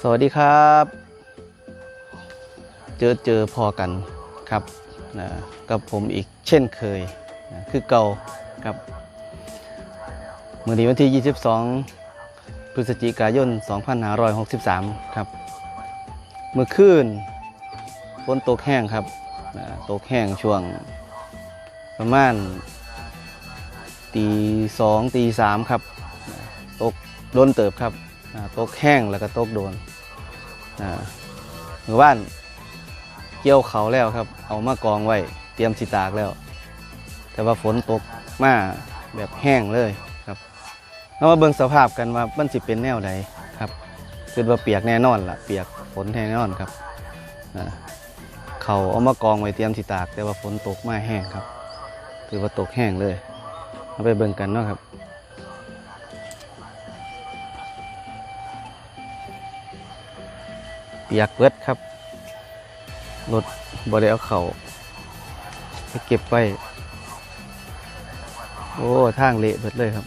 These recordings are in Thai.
สวัสดีครับ เจอเจอพอกันครับนะกับผมอีกเช่นเคยนะคือเก่าครับเมื่อนี้วันที่ 22 พฤศจิกายน 2563 ครับ เมื่อคืนฝนตกแห้งครับนะตกแห้งช่วงประมาณ ตีสองตีสามครับตกโดนเติบครับตกแห้งแล้วก็ตกโดนนะหมู่บ้านเกี่ยวเขาแล้วครับ เอามากองไว้เตรียมสิตากแล้ว แต่ว่าฝนตกมาแบบแห้งเลยครับเรามาเบิ่งสภาพกันว่ามันสิเป็นแนวใดครับคือว่าเปียกแน่นอนล่ะ เปียกฝนแน่นอนครับเขาเอามากองไว้เตรียมสิตาก แต่ว่าฝนตกมาแห้งครับ ถือว่าตกแห้งเลย เอาไปเบิ่งกันเนาะครับเปียกเบิดครับรถบริเอาเขาไปเก็บไว้โอ้ทางเละเบิดเลยครับ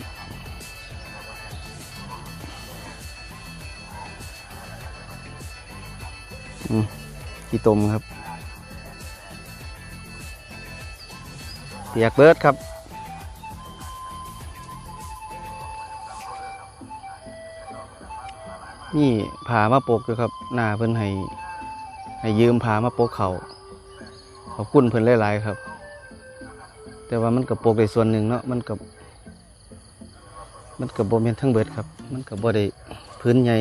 อืมกี่ตมครับเปียกเบิดครับ นี่ผามาปกอยู่ครับ หน้าเพิ่นให้ให้ยืมผามาปกเขาขอบคุณเพิ่นหลายๆครับ แต่ว่ามันกับปกได้ส่วนหนึ่งเนาะมันกับมันกับโบเมนทั้งเบิดครับ มันกับโบได้พื้นใหญ่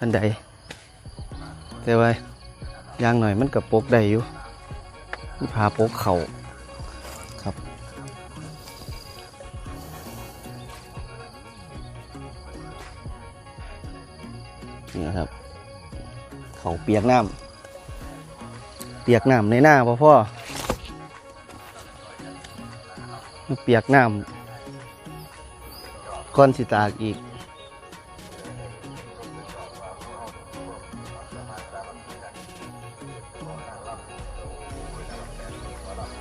อันใดแต่ว่าอย่างหน่อยมันกับปกได้อยู่มันผาปกเขาค นี่นะครับเขาเปียกน้ำเปียกน้ำในหน้าพ่อพ่อเปียกน้ำก้อนสิตากอีก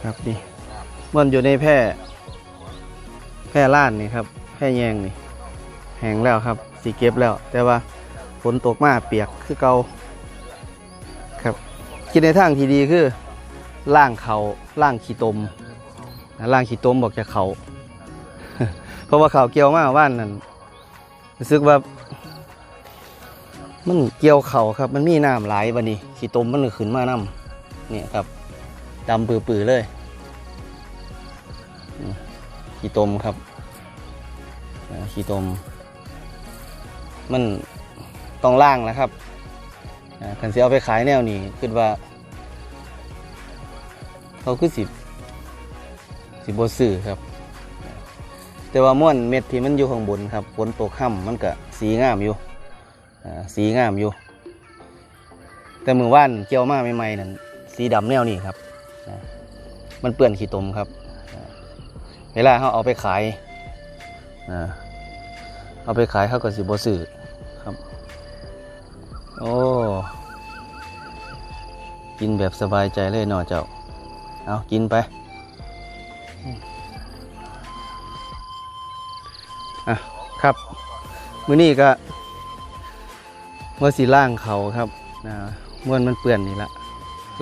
ครับนี่มันอยู่ในแพร่แพร่ล้านนี่ครับ แพร่แยงนี่ แห้งแล้วครับสีเก็บแล้ว แต่ว่า ฝนตกมาเปียกคือเกาครับ คิดในทางที่ดีคือล่างเขาล่างขี้ตมล่างขี้ตมบอกจะเขาเพราะว่าเขาเกี่ยวมากว่านนั่นรู้สึกว่า มันเกี่ยวเขาครับ มันมีน้ำไหลบันนี้ขี้ตมมันขึ้นมาน้ำเนี่ยครับดำปื้อๆเลยขี้ตมครับอ่าขี้ตม มัน ต้องล่างนะครับอ่าคันเสิเอาไปขายแนวนี้คิดว่า เขาคือสิบสิบสื่อครับ แต่ว่าม่วนเม็ดที่มันอยู่ข้างบนครับฝนตกค่ำมันก็สีงามอยู่สีงามอยู่ แต่มือว่านเกี่ยวมาใหม่ๆนั่นสีดำแนวนี้ครับ มันเปื้อนขี้ตมครับ เวลาเขาเอาไปขายเอาไปขายเขาก็สิบสื่อ โอ้ กินแบบสบายใจเลยเนาะเจ้า เอากินไป อะ ครับ มื้อนี้ก็เมื่อสีล่างเขาครับนะเมื่อมันเปื่อนนี่ละ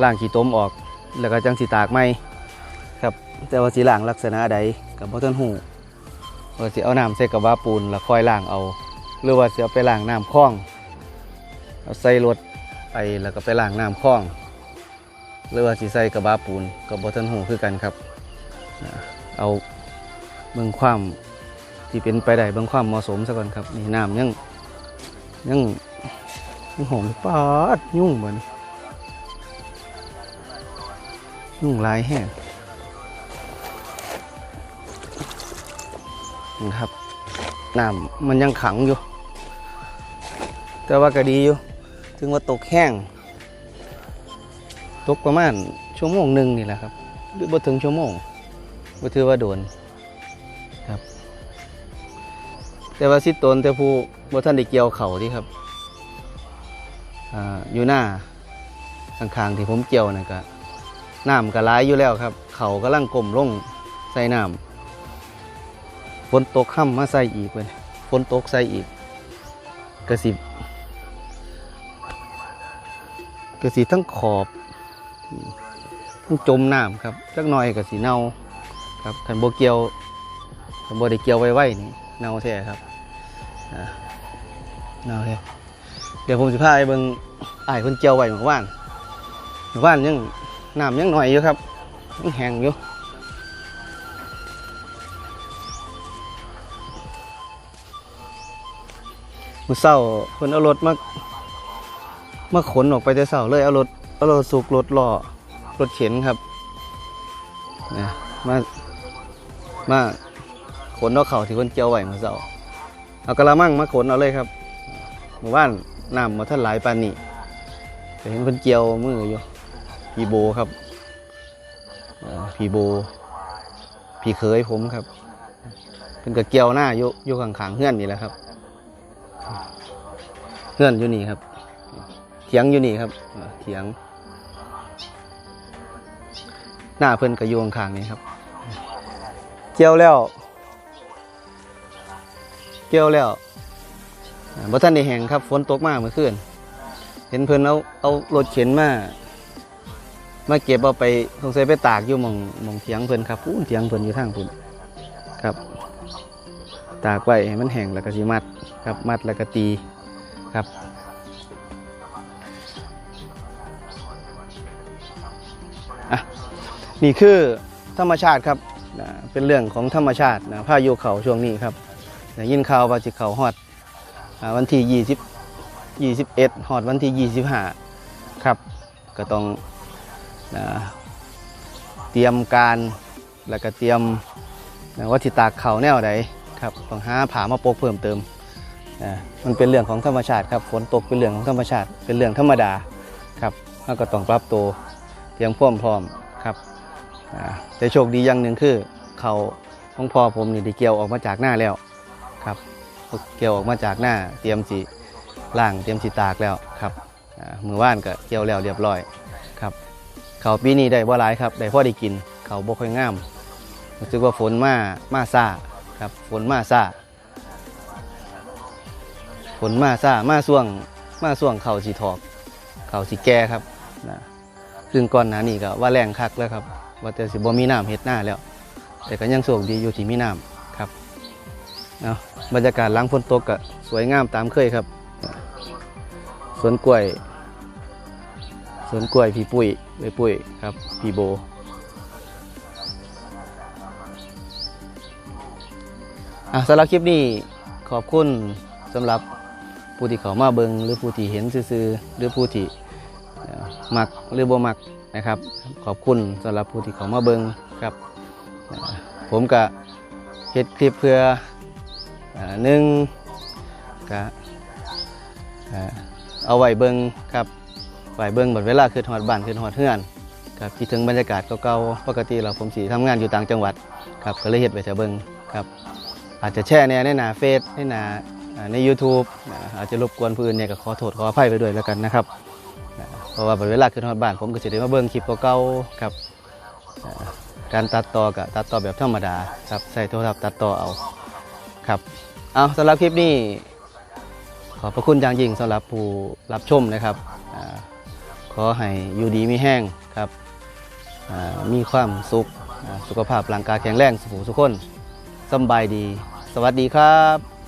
ล่างขี้ต้มออก แล้วก็จังสีตากไหมครับ แต่ว่าสีล่างลักษณะใดกับบ่ทันหูว่าสิเอาน้ำใส่กับว่าปูนแล้วค่อยล่างเอา หรือว่าสิเอาไปล้างน้ำคล้อง เอาใส่รถไปแล้วก็ไปล้างน้ำคลองหรือว่าสิใส่กระบะปูนกับบอทันหูคือกันครับ เอาเบิ่งความที่เป็นไปได้เบิ่งความเหมาะสมซะก่อนครับนี่น้ำยังยังยังหอมปาดยุ่งเหมือนยุ่งลายแห้งนะครับน้ำมันยังขังอยู่ แต่ว่าก็ดีอยู่ ถึงว่าตกแห้ง ตกประมาณชั่วโมงหนึ่งนี่แหละครับหรือบ่ถึงชั่วโมงบ่ถือว่าโดนครับ แต่ว่าสิตนแต่ผู้บ่ท่านได้เกี่ยวเข่าที่ครับอ่าอยู่หน้าข้างๆที่ผมเกี่ยวนั่นก็น้ำก็ร้ายอยู่แล้วครับ เขากำลังกลมลงใส่น้ำฝนตกค่ำมาใส่อีกเลยฝนตกใส่อีกกระสิบ กระสิทั้งขอบทั้งจมน้ำครับจักหน่อยกระสีเน่าครับขันโบเกียวขันโบได้เกียวไว้ไว้นี่เน่าแท้ครับเน่าแท้เดี๋ยวผมจะพาไปเบิ่งอ้ายเพิ่นเกียวไว้เมื่อวานเมื่อวานยังน้ำยังหน่อยอยู่ครับยังแห้งอยู่มือเศร้าเพิ่นเอารถมา มาขนออกไปแต่เศร้าเลยเอารถเอารถสุกรถล้อรถเข็นครับนะมามาขนเอาเข่าที่เพิ่นเกียวไหวมือเศร้าเอากระมังมาขนเอาเลยครับหมู่บ้านน้ำมาท่านหลายปานนี้แต่เห็นเพิ่นเกียวมืออยู่พี่โบครับพี่โบพี่เคยผมครับเพิ่นก็เกียวหน้าอยู่อยู่ข้างเฮื่อนนี่แหละครับเพื่อนอยู่นี่ครับ เถียงอยู่นี่ครับเถียง หน้าเพื่อนกระยวงข้างนี่ครับ เกี่ยวแล้ว เกี่ยวแล้วอ่าบ่ท่านได้แห้งครับฝนตกมากเมื่อคืนเห็นเพื่อนเอาเอารถเข็นมามาเก็บเอาไปสงสัยไปตากอยู่มองมองเถียงเพื่อนครับพูนเถียงเพื่อนอยู่ทางพุ่นครับ ตากไว้ให้มันแห้งแล้วก็สิมัดครับมัดแล้วก็ตีครับ นี่คือธรรมชาติครับนะเป็นเรื่องของธรรมชาตินะพายุเขาช่วงนี้ครับได้ยินข่าวว่าจะเขาฮอดวันที่ 20 21ฮอดวันที่ 25 ครับ ก็ต้องนะเตรียมการแล้วก็เตรียมนะว่าที่ตากเขาแนวใดครับต้องหาผามาโปกเพิ่มเติมนะมันเป็นเรื่องของธรรมชาติครับฝนตกเป็นเรื่องของธรรมชาติ เป็นเรื่องธรรมดาครับเราก็ต้องปรับตัวเตรียมพร้อมพร้อมครับ แต่โชคดีอย่างหนึ่งคือ เขาของพ่อผมนี่ได้เกี่ยวออกมาจากหน้าแล้วครับ เกี่ยวออกมาจากหน้าเตรียมสีล่างเตรียมสีตากแล้วครับมือว่านก็เกี่ยวแล้วเรียบร้อยครับ เขาปีนี้ได้บ่หลายครับได้พ่อได้กิน เขาบ่ค่อยงามรู้สึกว่าฝนมามาซาครับฝนมาซาฝนมาซามาส่วงมาส่วงเขาสีถอก เขาสีแก่ครับนะซึ่งก่อนหน้านี้ก็ว่าแรงคักแล้วครับ ว่าแต่สิบ่มีน้ำเฮ็ดหน้าแล้ว แต่ก็ยังโชคดีอยู่ที่มีน้ำครับเนาะบรรยากาศล้างฝนตกก็สวยงามตามเคยครับสวนกล้วยสวนกล้วยพี่ปุ้ยไปปุ้ยครับพี่โบ อะสำหรับคลิปนี้ขอบคุณสำหรับผู้ที่เขามาเบิงหรือผู้ที่เห็นซื่อๆหรือผู้ที่มักหรือบ่มัก นะครับ ขอบคุณสำหรับผู้ที่เขามาเบิงครับ ผมก็เฮ็ดคลิปเพื่ออหนึ่งก็เอาไว้เบิงครับไว้เบิงบัดเวลาคือหอดบ้านคือหอดเฮือนครับคิดถึงบรรยากาศเก่าๆปกติเราผมสีทำงานอยู่ต่างจังหวัดครับก็เลยเฮ็ดไว้จะเบิงครับ อาจจะแช่ในในหน้าเฟซในหน้าใน YouTube อาจจะรบกวนผู้อื่นเนี่ยก็ขอโทษขออภัยไปด้วยแล้วกันนะครับ ราะว่าเวลาขึ้นฮอดบ้านผมก็จะได้มาเบิ่งคลิปเก่าๆครับการตัดต่อกับตัดต่อแบบธรรมดาครับใส่โทรศัพท์ตัดต่อเอาครับเอาสำหรับคลิปนี้ ขอบพระคุณอย่างยิ่งสำหรับผู้รับชมนะครับอขอให้อยู่ดีมีแห้งครับมีความสุขสุขภาพร่างกายแข็งแรงสุขสุขคนสบายดี สวัสดีครับ